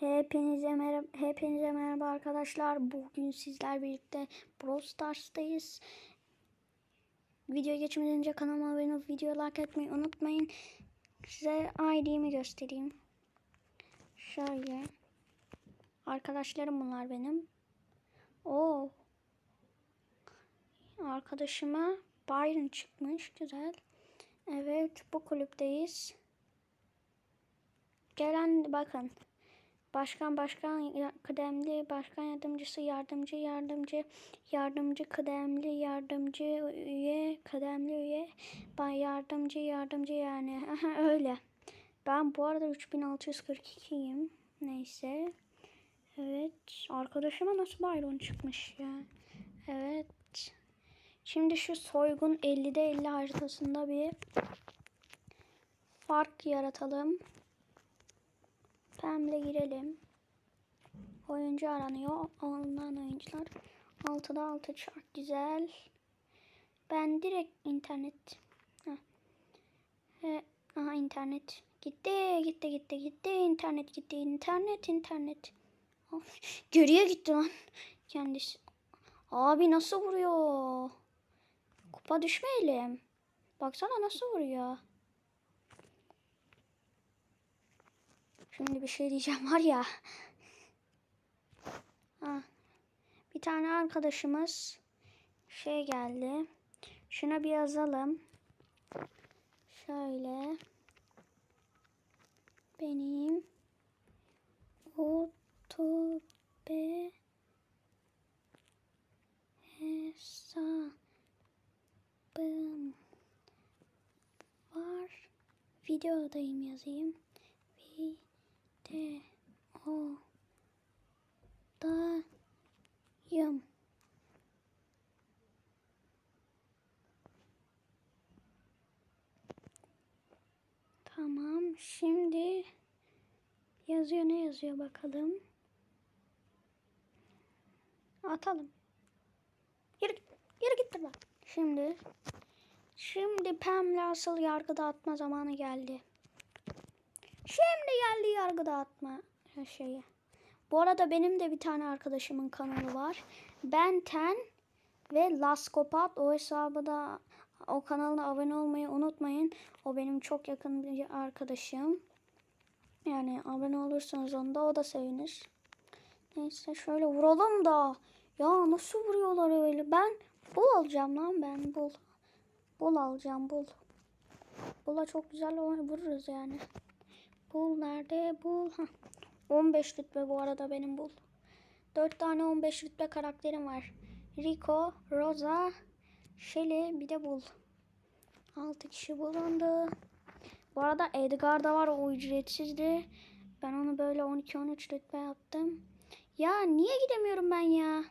Hepinize merhaba, hepinize merhaba arkadaşlar. Bugün sizler birlikte Brawl Stars'tayız. Video geçmeden önce kanalıma abone olup video like etmeyi unutmayın. Size ID'mi göstereyim. Şöyle. Arkadaşlarım bunlar benim. Oo. Arkadaşıma Byron çıkmış. Güzel. Evet bu kulüpteyiz. Gelen bakın. Başkan, başkan, kıdemli, başkan yardımcısı, yardımcı, yardımcı, yardımcı, kıdemli, yardımcı, üye, kıdemli üye, bay yardımcı, yardımcı yani. Öyle. Ben bu arada 3642'yim. Neyse. Evet. Arkadaşıma nasıl Byron çıkmış ya. Evet. Şimdi şu soygun 50'de 50 haritasında bir fark yaratalım. Pem'le girelim. Oyuncu aranıyor. Alınan oyuncular. 6'da 6 çok güzel. Ben direkt internet. Heh. He, aha internet. Gitti gitti gitti gitti. internet gitti. internet internet. Of, geriye gitti lan. Kendisi. Abi nasıl vuruyor? Kupa düşmeyelim. Baksana nasıl vuruyor. Şimdi bir şey diyeceğim var ya. Ha. Bir tane arkadaşımız şey geldi. Şuna bir yazalım. Şöyle. Benim otobüs hesabım var. Videodayım yazayım. Videodayım. Tamam. Şimdi yazıyor ne yazıyor bakalım. Atalım. Yürü. Yürü git buradan. Şimdi şimdi Pam'le asıl yargı dağıtma zamanı geldi. Şimdi geldi yargı dağıtma şeyi. Bu arada benim de bir tane arkadaşımın kanalı var. Benten ve Laskopat o hesabı da o kanalına abone olmayı unutmayın. O benim çok yakın bir arkadaşım. Yani abone olursanız onda o da sevinir. Neyse şöyle vuralım da. Ya nasıl vuruyorlar öyle? Ben bul alacağım lan ben bul. Bul alacağım bul. Bula çok güzel vururuz yani. Bul nerede? Bul. Hah. 15 rütbe bu arada benim bul. 4 tane 15 rütbe karakterim var. Rico, Rosa, Shelly bir de bul. 6 kişi bulundu. Bu arada Edgar da var o ücretsizdi. Ben onu böyle 12-13 rütbe yaptım. Ya niye gidemiyorum ben ya?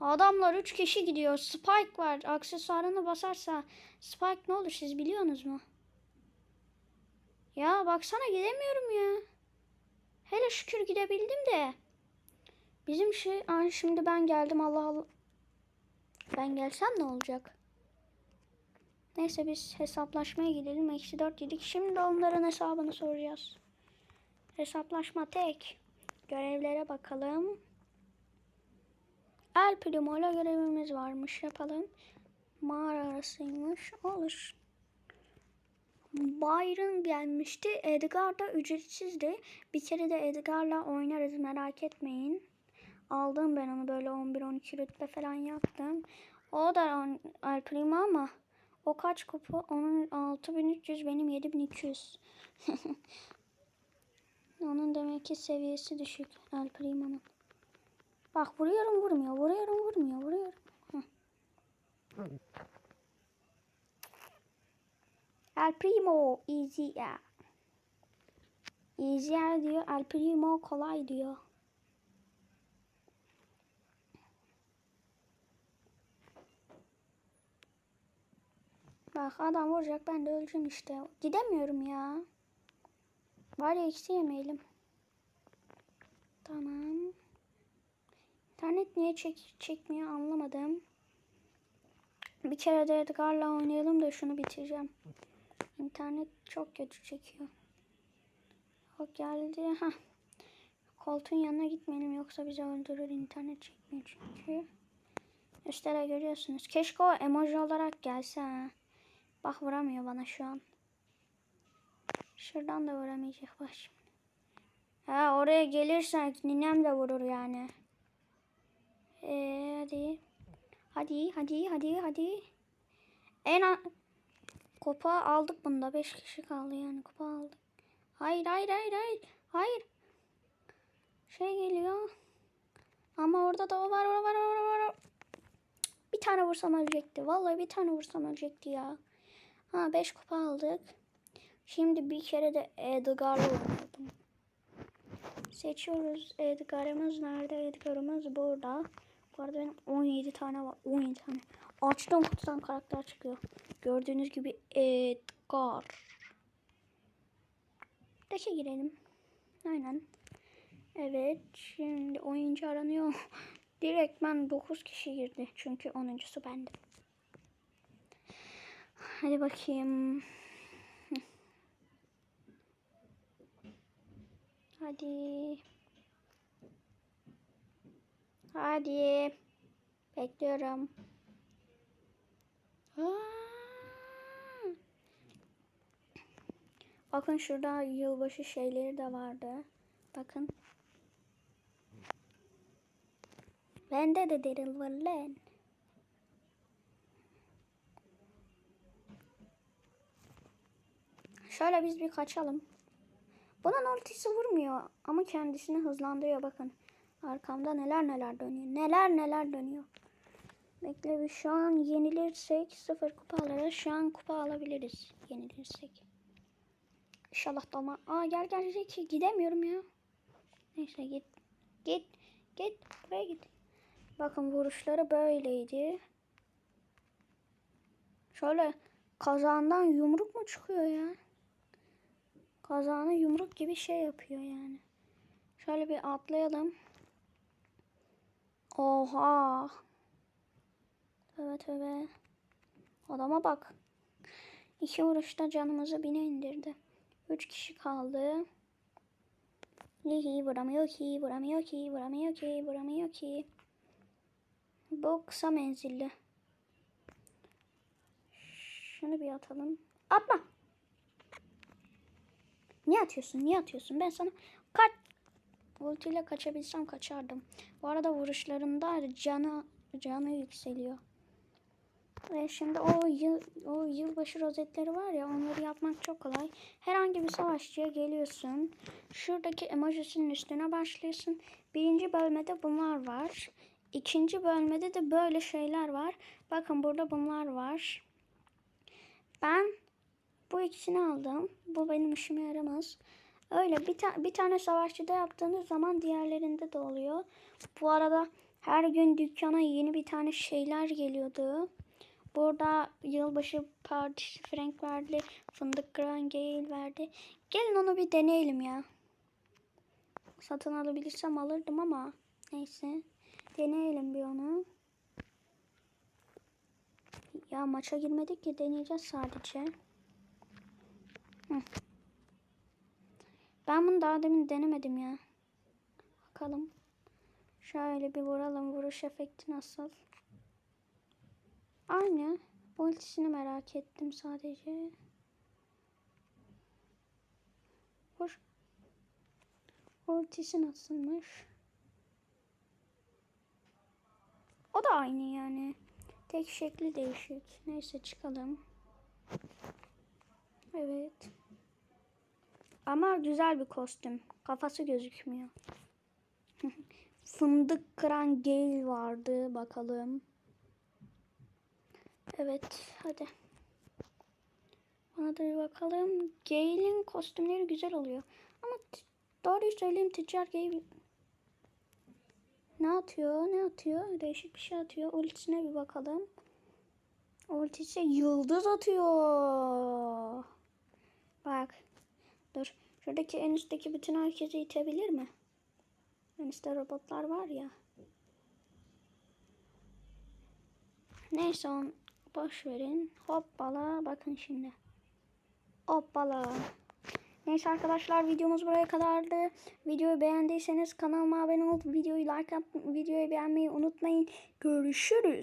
Adamlar 3 kişi gidiyor. Spike var. Aksesuarını basarsa Spike ne olur siz biliyorsunuz mu? Ya baksana gidemiyorum ya. Hele şükür gidebildim de. Bizim şey Ay şimdi ben geldim Allah Allah. Ben gelsem ne olacak? Neyse biz hesaplaşmaya gidelim. Eksi 4 yedik. Şimdi onların hesabını soracağız. Hesaplaşma tek. Görevlere bakalım. El Primo'yla görevimiz varmış. Yapalım. Mağara arasıymış. Olur. Byron gelmişti. Edgar da ücretsizdi. Bir kere de Edgar'la oynarız merak etmeyin. Aldım ben onu böyle 11-12 rütbe falan yaptım. O da El Primo ama o kaç kupa? Onun 6300 benim 7200. Onun demek ki seviyesi düşük El Primo'nun. Bak vuruyorum vurmuyor. Vuruyorum vurmuyor. Vuruyorum. Heh. El Primo easy ya. Easy diyor. El Primo kolay diyor. Bak adam vuracak ben de öleceğim işte. Gidemiyorum ya. Ya eksi yemeyelim. Tamam. İnternet niye çek çekmiyor anlamadım. Bir kere de Edgar'la oynayalım da şunu bitireceğim. İnternet çok kötü çekiyor. O geldi. Ha. Koltuğun yanına gitmeyelim yoksa bizi öldürür internet çekmiyor çünkü. De görüyorsunuz. Keşke o emoji olarak gelse. Bak vuramıyor bana şu an. Şuradan da vuramayacak bak şimdi. Ha oraya gelirsek ninem de vurur yani. Ee, hadi. Hadi hadi hadi hadi. En Kupa aldık bunda. 5 kişi kaldı yani. Kupa aldık. Hayır hayır hayır hayır. Hayır. Şey geliyor. Ama orada da o var o var o var o var. Bir tane vursam ölecekti. Vallahi bir tane vursam ölecekti ya. Ha 5 kupa aldık. Şimdi bir kere de Edgar'ı vurdum. Seçiyoruz. Edgar'ımız nerede? Edgar'ımız burada. Bu arada benim 17 tane var. 17 tane. Açtığım kutudan karakter çıkıyor. Gördüğünüz gibi Edgar. Deşe girelim. Aynen. Evet. Şimdi oyuncu aranıyor. Direkt ben 9 kişi girdi. Çünkü 10.sü bendim. Hadi bakayım. Hadi. Hadi. Bekliyorum. Aa! Bakın şurada yılbaşı şeyleri de vardı. Bakın. Bende de Daryl var lan. Şöyle biz bir kaçalım. Bunun ultisi vurmuyor ama kendisini hızlandırıyor bakın. Arkamda neler neler dönüyor. Neler neler dönüyor. Bekle bir şu an yenilirsek sıfır kupa alırız. Şu an kupa alabiliriz yenilirsek. İnşallah dama. Aa gel gel Ricky gidemiyorum ya. Neyse git. Git. Git. Buraya git. Bakın vuruşları böyleydi. Şöyle kazandan yumruk mu çıkıyor ya? Kazağına yumruk gibi şey yapıyor yani. Şöyle bir atlayalım. Oha. Evet evet. Adama bak. İki vuruşta canımızı bine indirdi. Üç kişi kaldı. Lihi vuramıyor ki, vuramıyor ki, vuramıyor ki, vuramıyor ki. Bu kısa menzilli. Şunu bir atalım. Atma. Niye atıyorsun? Niye atıyorsun? Ben sana kaç ultiyle kaçabilsem kaçardım. Bu arada vuruşlarında canı canı yükseliyor. Ve şimdi o yıl o yılbaşı rozetleri var ya onları yapmak çok kolay. Herhangi bir savaşçıya geliyorsun. Şuradaki emojisinin üstüne başlıyorsun. Birinci bölmede bunlar var. İkinci bölmede de böyle şeyler var. Bakın burada bunlar var. Ben bu ikisini aldım. Bu benim işime yaramaz. Öyle bir, ta bir tane savaşçıda yaptığınız zaman diğerlerinde de oluyor. Bu arada her gün dükkana yeni bir tane şeyler geliyordu. Burada yılbaşı partisi Frank verdi. Fındık Grand Gale verdi. Gelin onu bir deneyelim ya. Satın alabilirsem alırdım ama neyse. Deneyelim bir onu. Ya maça girmedik ki deneyeceğiz sadece. Ben bunu daha demin denemedim ya. Bakalım. Şöyle bir vuralım. Vuruş efekti nasıl? Aynı. Ultisini merak ettim sadece. Vur. Ultisi nasılmış? O da aynı yani. Tek şekli değişik. Neyse çıkalım. Evet. Ama güzel bir kostüm. Kafası gözükmüyor. Fındık kıran Gale vardı. Bakalım. Evet. Hadi. Ona da bir bakalım. Gale'in kostümleri güzel oluyor. Ama doğruyu söyleyeyim Tüccar Gale ne atıyor? Ne atıyor? Değişik bir şey atıyor. Ultisine bir bakalım. Ultisi yıldız atıyor. Bak. Dur. Şuradaki en üstteki bütün herkesi itebilir mi? En üstte robotlar var ya. Neyse on boş verin. Hoppala bakın şimdi. Hoppala. Neyse arkadaşlar videomuz buraya kadardı. Videoyu beğendiyseniz kanalıma abone olup videoyu like at, videoyu beğenmeyi unutmayın. Görüşürüz.